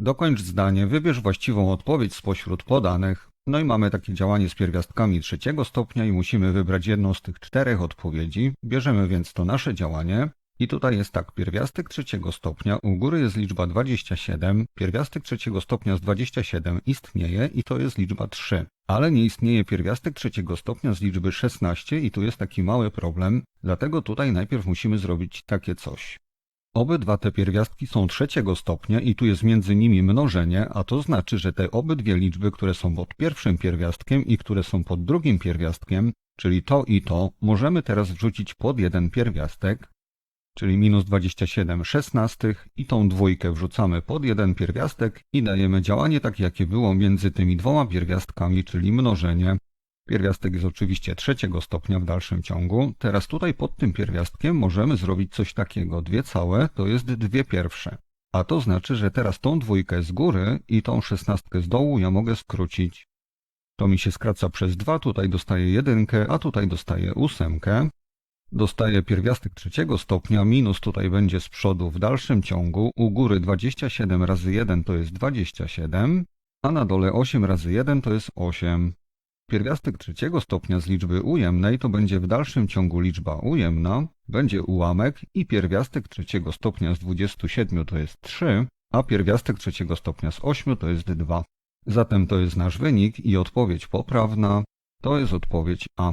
Dokończ zdanie, wybierz właściwą odpowiedź spośród podanych. No i mamy takie działanie z pierwiastkami trzeciego stopnia i musimy wybrać jedną z tych czterech odpowiedzi. Bierzemy więc to nasze działanie. I tutaj jest tak, pierwiastek trzeciego stopnia, u góry jest liczba 27, pierwiastek trzeciego stopnia z 27 istnieje i to jest liczba 3. Ale nie istnieje pierwiastek trzeciego stopnia z liczby 16 i tu jest taki mały problem, dlatego tutaj najpierw musimy zrobić takie coś. Obydwa te pierwiastki są trzeciego stopnia i tu jest między nimi mnożenie, a to znaczy, że te obydwie liczby, które są pod pierwszym pierwiastkiem i które są pod drugim pierwiastkiem, czyli to i to, możemy teraz wrzucić pod jeden pierwiastek, czyli minus 27 szesnastych i tą dwójkę wrzucamy pod jeden pierwiastek i dajemy działanie takie, jakie było między tymi dwoma pierwiastkami, czyli mnożenie. Pierwiastek jest oczywiście trzeciego stopnia w dalszym ciągu. Teraz tutaj pod tym pierwiastkiem możemy zrobić coś takiego. Dwie całe to jest dwie pierwsze. A to znaczy, że teraz tą dwójkę z góry i tą szesnastkę z dołu ja mogę skrócić. To mi się skraca przez dwa, tutaj dostaję jedynkę, a tutaj dostaję ósemkę. Dostaję pierwiastek trzeciego stopnia, minus tutaj będzie z przodu w dalszym ciągu. U góry 27 razy 1 to jest 27, a na dole 8 razy 1 to jest 8. Pierwiastek trzeciego stopnia z liczby ujemnej to będzie w dalszym ciągu liczba ujemna, będzie ułamek i pierwiastek trzeciego stopnia z 27 to jest 3, a pierwiastek trzeciego stopnia z 8 to jest 2. Zatem to jest nasz wynik i odpowiedź poprawna to jest odpowiedź A.